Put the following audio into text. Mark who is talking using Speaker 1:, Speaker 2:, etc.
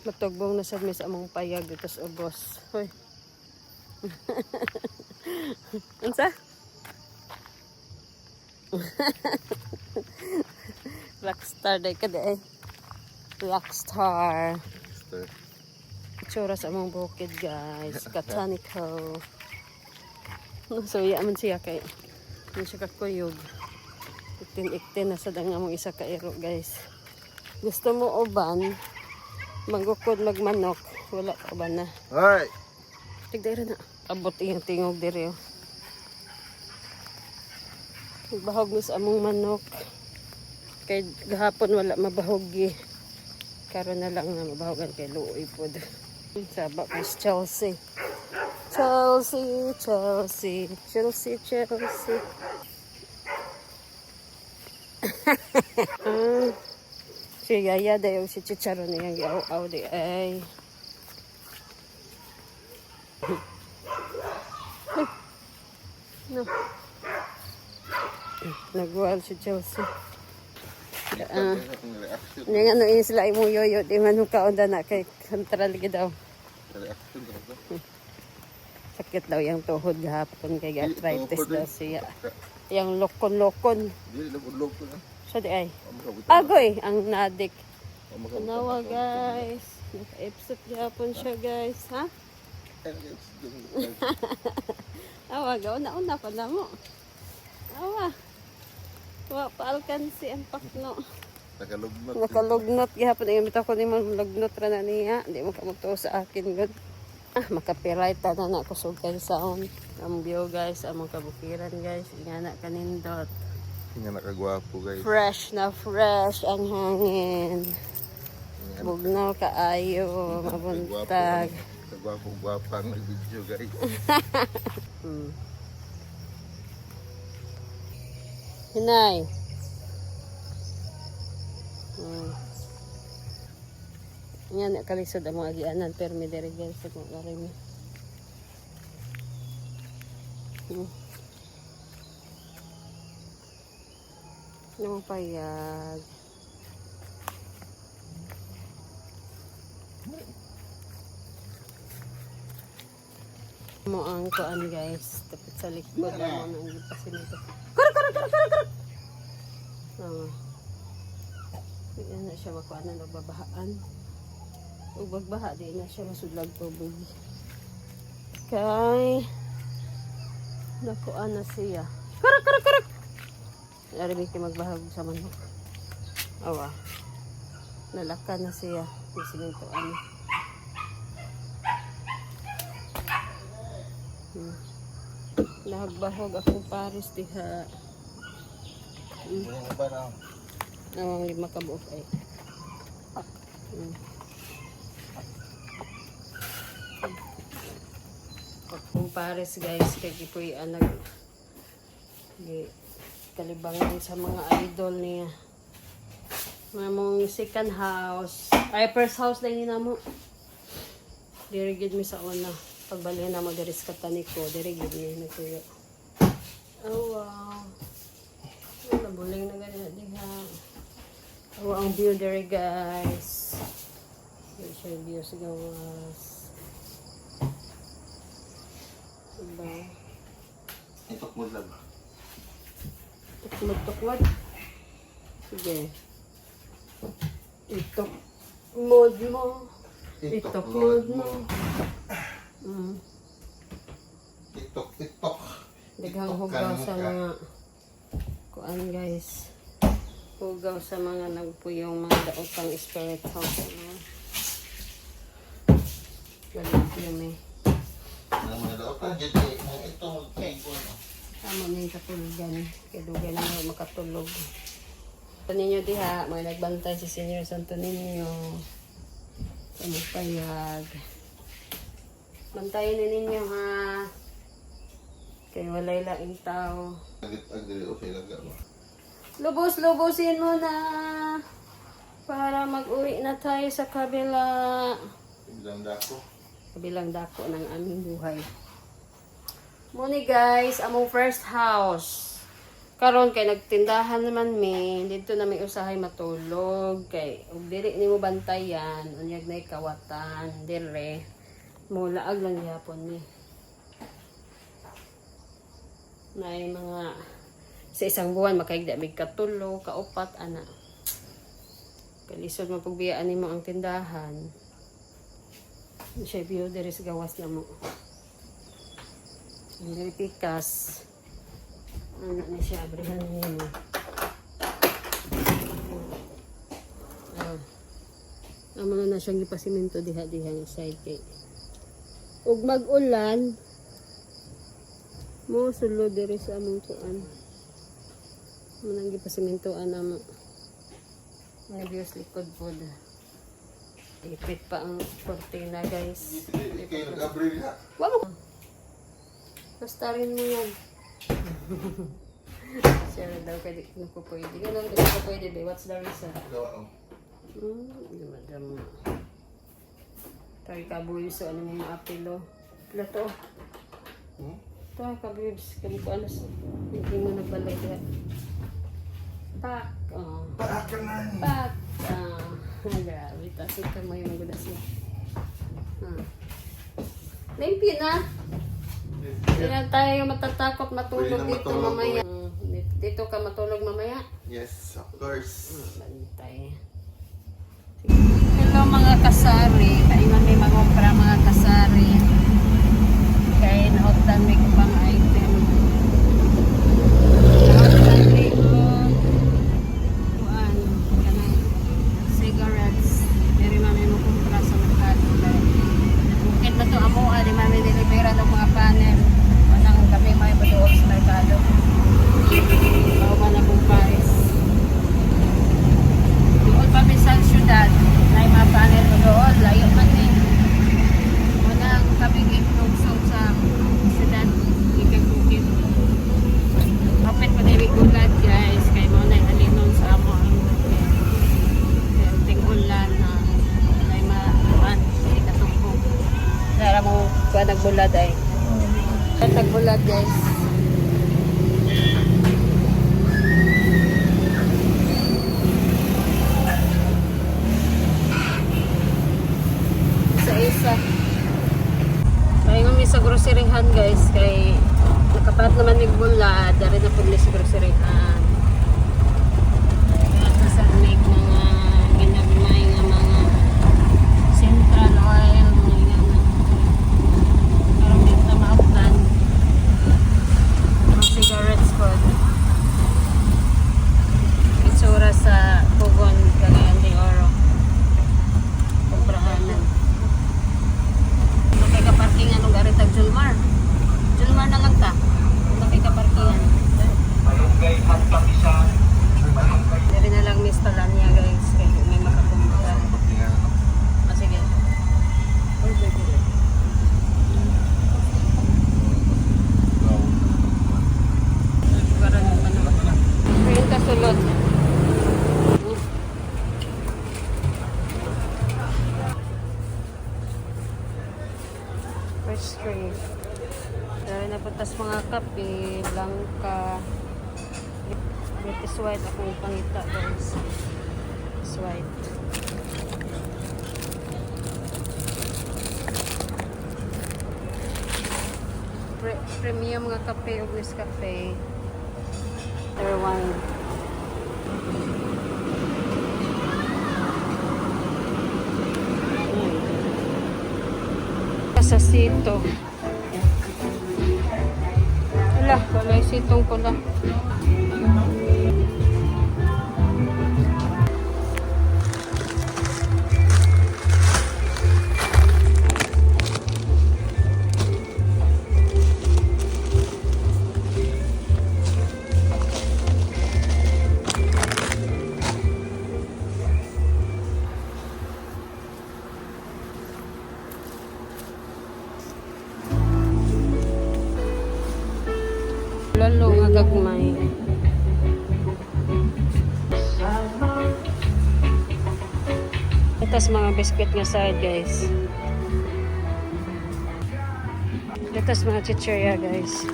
Speaker 1: Matugbong na sad mi sa among payag dito sa ubos. Hoy. Unsa? Rockstar day ka day. Rockstar.
Speaker 2: Sir.
Speaker 1: Itsura sa among bukid guys. Katanico. So, iya man siya kay. Hindi siya kakuyog. Iktin-iktin na sa among isa ka iro guys. Gusto mo uban, magukod magmanok, wala ka ba na?
Speaker 2: Hoy!
Speaker 1: Tigdara na. Abot iyang tingog diri. oh. Magbahog mo sa among manok. Kay gahapon wala mabahog gi. Karon na lang na mabahogan kay luoy pod. Saba ko si Chelsea. Chelsea, Chelsea, Chelsea, Chelsea. ah, si Yaya dayo si Chicharo niyang giaw-aw di ay. No. Nagwal si Chelsea. Ah, nga nung sila mo yoyo, di man kaunda na kay sentral gid daw. Sakit daw yung tuhod gahapon kay arthritis daw
Speaker 2: eh.
Speaker 1: siya. Yung lokon-lokon.
Speaker 2: Dili ko na.
Speaker 1: Sa di ay. Agoy, ang nadik.
Speaker 2: Amakabutan.
Speaker 1: Nawa guys. Naka-episode gahapon siya guys. Ha? Awa, gaw na una pa na mo. Awa. Wa paalkan si ang pakno.
Speaker 2: Nakalugnot.
Speaker 1: Nakalugnot gihapon ang imita ko ni lugnot ra na niya. Di mo kamuto sa akin gud. Ah, makapiray ta na na kusog kay sound. Ang view guys, among kabukiran guys. Ingana kanindot.
Speaker 2: Nga nakagwapo guys.
Speaker 1: Fresh na fresh ang hangin. Bugnaw kaayo, mabuntag.
Speaker 2: Kagwapo-gwapang nag-video guys.
Speaker 1: Hmm. Hinay. Hmm. Yan, kalisod ang mga agianan, pero may dirigel sa mga karimi. Hmm. Yung payag. mo ang kuan guys. Tapos sa likod mo nang gipasin ito karag karag karag karag karag ah yan na siya makuan na nagbabahaan. Ug bagbaha di na siya masudlag tubig. Kay nakuan na siya. Karag karag karag Narinig kayo magbahag sa manok. Awa. Nalaka na siya. Isinintuan. Hmm. Nagbahog akong pares diha. Hmm.
Speaker 2: Ano ba na?
Speaker 1: Nawang lima ka buok ay. Hmm. Akong pares guys kay kipoy anag gi kalibangan sa mga idol niya. Mga mong second house. Ay, first house lang yun na mo. Diri gid mi sa una. Pagbalik na mo diri sa katani ko, diri gid mi natuyo. Oh wow. Wala buling na ganyan diha. Oh, ang view diri guys. Yan siya yung view sa gawas. Diba?
Speaker 2: Itok mo lang.
Speaker 1: Tukmod-tukmod. Sige. Itok mod mo. Itok mod mo. Mm.
Speaker 2: Tiktok, tiktok.
Speaker 1: Daghang hugaw sa mga kuan guys. Hugaw sa mga nagpuyong mga daotang spirit house. Ano? Galit yun eh.
Speaker 2: Ano mo na daw pa?
Speaker 1: Tama na yung katulugan. Kaya dugan na makatulog. Ito ninyo diha, mga nagbantay si Senior Santo Niño. Sa magpayag. Bantayan na ninyo ha. Kaya walay laing tao. Lubos-lubosin mo na. Para mag-uwi na tayo sa kabila.
Speaker 2: Ibilang dako.
Speaker 1: Kabilang dako ng aming buhay. Muni guys, among first house. Karon kay nagtindahan naman mi, dito na may usahay matulog kay ug dili nimo bantayan, unyag na kawatan, dire. Mulaag lang yapon mi. Nay mga sa isang buwan makaigda mig katulo, kaupat ana. Kalisod mo pagbiyaan nimo ang tindahan. Siya view diri sa gawas na mo. Diri pikas. Ano na siya, abrihan nimo. Ah. Amo na na siyang ipasimento diha-diha nga side kay. Ug mag-ulan, mo sulod diri sa among kuan. Mo nang gipasimentoan amo. Views likod pod. Ipit pa ang cortina guys.
Speaker 2: Hindi kayo nag-abril na.
Speaker 1: Basta rin mo yan. Siya rin daw kaya di ko pwede. Ganun, di ko pwede be. What's the reason?
Speaker 2: Gawa ko.
Speaker 1: Hmm, di madam. Kaya kabuyo so ano mo maapilo. Pila to.
Speaker 2: Hmm?
Speaker 1: Ito kabibs. Kami ko ano sa. Hindi mo nagbalay ka. Pak. Oh.
Speaker 2: Paakanan.
Speaker 1: Pak. Ah. Grabe. Tasig ka mo yung gulas mo. Ah. Limpyo na. Hindi na tayo matatakot matulog
Speaker 2: Pwede na
Speaker 1: dito
Speaker 2: matulog,
Speaker 1: mamaya. Mm, Dito ka matulog mamaya.
Speaker 2: Yes, of course.
Speaker 1: Bantay. Hello mga kasari. Kaingan may magumpra mga kasari. Kaya naotan may kupang item. Naotan may kung kuan. Kanang cigarettes. Dari mami mo kumpra sa merkado. Bukit na to amo. Di mami nilibera ng mga panel. Wanang kami may badoon sa merkado. Bawa man akong pares. Doon pa sa syudad, na yung mga panel doon, layo man din. Wala ang kabigay lungsong sa syudad, ikag-bukit. Kapit pa din gulat guys, kay mo na yung alinon sa amo ang bukit. Kaya ting ulan na, na yung mga hindi katungkong. Dara mo kuha nagbulad ay. At nagbulad guys. sa isa. Kaya nga may sa groceryhan guys, kay nakapat naman ni Bula, dari na po sa groceryhan. Kaya ito sa may mga ginagmay nga mga central oil, mga ganyan. Pero dito na mauplan. Mga cigarettes po. Itsura sa Pugon, Cagayan de Oro. Kumprahanan. Bakay ka parking anong garit ang Julmar. Julmar na lang ta. Bakay ka parkingan. Dari na lang Miss Talanya guys. Kaya may makapunta. Ah, sige. Parang ano. Ayun ka sulod. First cream. Dahil napuntas mga kape, langka, British white akong pangita guys. British white. Pre premium mga kape ug Nescafe. Their wine. sa sito. Wala, wala sitong pula. Lalo nga gagmay. Itas mga biscuit nga side guys. Itas mga chichirya guys.